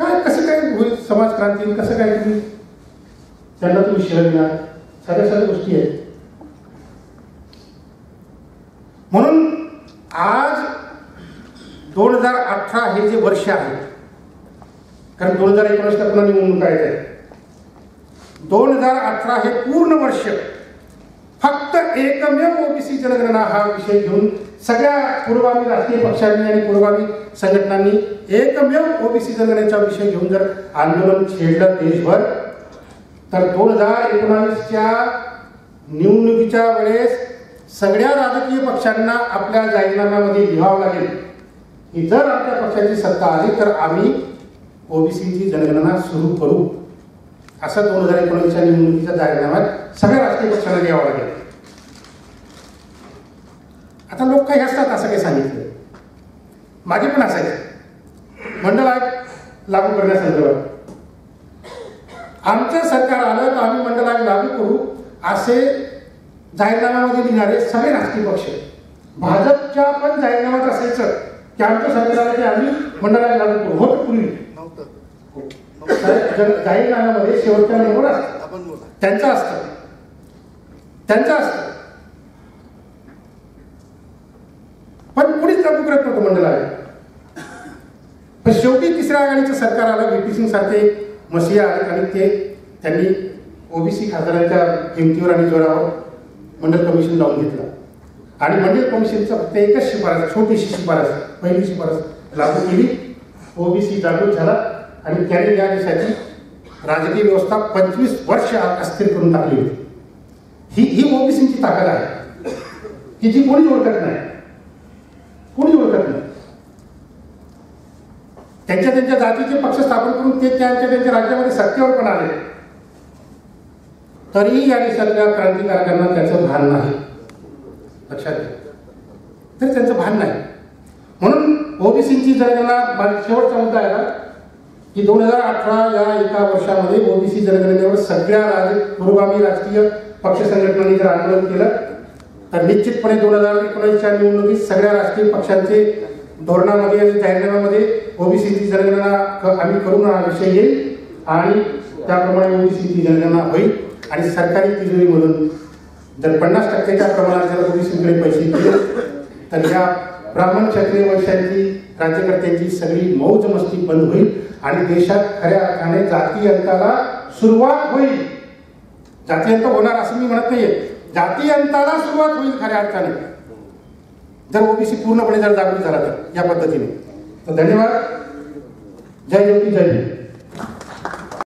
काय कसं काय होईल समाज क्रांती कसं काय तुम्ही? त्यांना तुम्ही शिर देणार सगळ्या सगळ्या गोष्टी आहेत. म्हणून आज दोन हजार अठरा हे जे वर्ष आहे कारण दोन हजार एकोणीसला पुन्हा निवडणूक आहे. दोन हजार अठरा हे पूर्ण वर्ष फक्त एकमेव ओबीसी जनगणना हा विषय घेऊन सगळ्या पुरोगामी राजकीय पक्षांनी आणि पूर्वामी संघटनांनी एकमेव ओबीसी जनगणनेचा विषय घेऊन जर आंदोलन छेडलं देशभर तर दोन हजार एकोणावीसच्या निवडणुकीच्या वेळेस सगळ्या राजकीय पक्षांना आपल्या जाहीरनाम्यामध्ये लिहावं लागेल. की जर आपल्या पक्षाची सत्ता आली तर आम्ही ओबीसीची जनगणना सुरू करू. असं दोन हजार एकोणीसच्या निवडणुकीच्या जाहीरनाम्यात सगळ्या राजकीय पक्षांना लिहावं लागेल. आता लोक काही असतात असं काही सांगितलं. माझे पण असायचे मंडळ आयोग लागू करण्यासंदर्भात. आमचं सरकार आलं तर आम्ही मंडळ आयोग लागू करू असे जाहीरनाम्यामध्ये लिहिणारे सगळे राजकीय पक्ष भाजपच्या पण जाहीरनाम्यात असायचं की आमचं सरकार आलं की आम्ही मंडळ आयोग लागू करू. होत पूर्वी. जाहीरनाम्यामध्ये शेवटच्या नंबर असतं. आपण बोला. त्यांचं असतं. त्यांचं असतं. पण कुणीच लागू करत नव्हतं मंडळ पण शेवटी तिसऱ्या आघाडीचं सरकार आलं व्ही पी सिंग सारखे मसिया आले आणि ते त्यांनी ओबीसी खासदारांच्या किमतीवर आणि जोरावर मंडळ कमिशन लावून घेतलं. आणि मंडळ कमिशनचा फक्त एकच शिफारस छोटीशी शिफारस पहिली शिफारस लागू केली. ओबीसी जागृत झाला आणि त्यांनी या देशाची राजकीय व्यवस्था पंचवीस वर्ष अस्थिर करून टाकली होती. ही ही ओबीसीची ताकद आहे की जी कोणीच ओळखत नाही. शकत नाही. त्यांच्या त्यांच्या जातीचे पक्ष स्थापन करून ते त्यांच्या त्यांच्या राज्यामध्ये सत्तेवर पण आले. तरीही या देशातल्या क्रांतिकारकांना त्याचं भान नाही. लक्षात घ्या. तरी त्यांचं भान नाही. म्हणून ओबीसीची जनगणना माझा शेवटचा मुद्दा आहे ना की दोन हजार अठरा या एका वर्षामध्ये ओबीसी जनगणनेवर सगळ्या राज पुरोगामी राजकीय पक्ष संघटनांनी जर आंदोलन केलं तर निश्चितपणे दोन हजार एकोणीसच्या निवडणुकीत सगळ्या राजकीय पक्षांचे धोरणामध्ये आणि जाहीरनाम्यामध्ये ओबीसीची जनगणना आम्ही करून हा विषय येईल. आणि त्याप्रमाणे ओबीसीची जनगणना होईल. आणि सरकारी तिजोरीमधून जर पन्नास टक्क्याच्या प्रमाणात जर ओबीसीकडे पैसे दिले तर या ब्राह्मण क्षत्रिय वैश्यांची राज्यकर्त्यांची सगळी मौज मस्ती बंद होईल. आणि देशात खऱ्या अर्थाने जाती अंताला सुरुवात होईल. जाती अंत होणार असं मी म्हणत नाहीये. जाती अंताला सुरुवात होईल खऱ्या अर्थाने. जर ओबीसी पूर्णपणे जर जागृत झाला तर या पद्धतीने. तर धन्यवाद. जय ज्योती जय